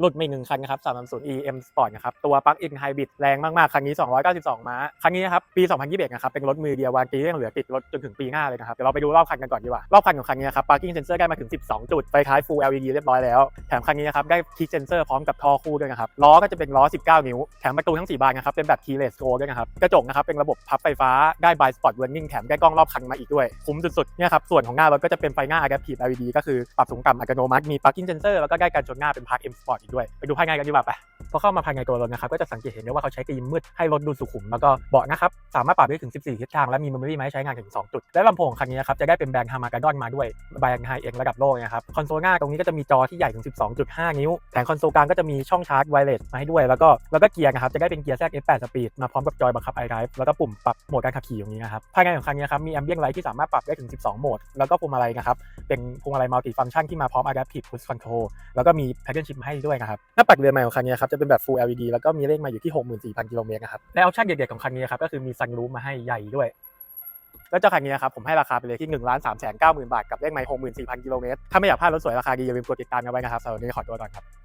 หลุดมาอีกหนึ่งคันนะครับ330 EM Sport นะครับ ตัวปลั๊กอินไฮบริดแรงมากๆ คันนี้ 292 ม้า คันนี้นะครับ ปี 2021 นะครับ เป็นรถมือเดียววางตียังเหลือติดรถจนถึงปีหน้าเลยนะครับ เดี๋ยวเราไปดูรอบคันกันก่อนดีกว่า รอบคันของคันนี้นะครับ parking sensor ได้มาถึง 12 จุด ไฟท้าย full LED เรียบร้อยแล้ว แถมคันนี้นะครับ ได้ kick sensor พร้อมกับท่อคู่ด้วยนะครับ ล้อก็จะเป็นล้อ 19 นิ้ว แถมประตูทั้ง 4 บานนะครับ เป็นแบบ keyless go ด้วยนะครับ กระจกนะครับ เป็นระบบพับไฟฟ้า ได้ by spot warning แถมได้กล้องรอบคันมาอีกด้วย คุ้มสุดๆ เนี่ยครับ ส่วนของหน้ารถก็จะเป็นไฟหน้า adaptive LED ก็คือปรับสูงต่ำอัตโนมัติ มี parking sensor แล้วก็ได้การชนหน้าเป็น park M Sport ด้วย ไปดูภาพงานกันดีกว่าไป พอเข้ามาภายในตัวรถนะครับก็จะสังเกตเห็นได้ว่าเขาใช้กรีนมืดให้รถดูสุขุมแล้วก็เบาะนะครับสามารถปรับได้ถึง 14 ทิศทางและมีเมมโมรี่ไม้ใช้งานถึง 2 จุด และลำโพงคันนี้นครับจะได้เป็นแบรนด์ฮามากาดอนมาด้วยแบรนด์ไฮเอ็นระดับโลกนะครับคอนโซลหน้าตรงนี้ก็จะมีจอที่ใหญ่ถึง 12.5 นิ้วแถมคอนโซลกลางก็จะมีช่องชาร์จไวเลสมาให้ด้วย แล้วก็แล้วก็เกียร์นะครับจะได้เป็นเกียร์แทรก F8 Speed มาพร้อมกับจอยบังคับ iDrive แล้วก็ปุ่มปรับโหมดการขับขี่ตรงนี้นะครับภายในของคันนี้ครับมี ambient light ที่สามารถปรับได้ถึง 12 โหมด แล้วก็พวงมาลัยนะครับเป็นพวงมาลัยมัลติฟังก์ชันที่มาพร้อม adaptive cruise control แล้วก็มี paddle shift มให้ด้วยนะครับหน้าปัดเรือนใหม่ของคันนี้ครับจะเป็นแบบ full LED แล้วก็มีเลขมาอยู่ที่ 64,000 กิโลเมตรนะครับและออปชั่นเด็ดๆของคันนี้ครับก็คือมีซันรูมมาให้ใหญ่ด้วยแล้วเจ้าคันนี้นะครับผมให้ราคาไปเลยที่1 3 9 0 0 0 0บาทกับเลขไมล์64,000กิโลเมตรถ้าไม่อยากพลาดรถสวยราคาดีอย่าลืมกดติดตามกันไว้นะครับสำหรับวันนี้ขอตัวก่อนครับ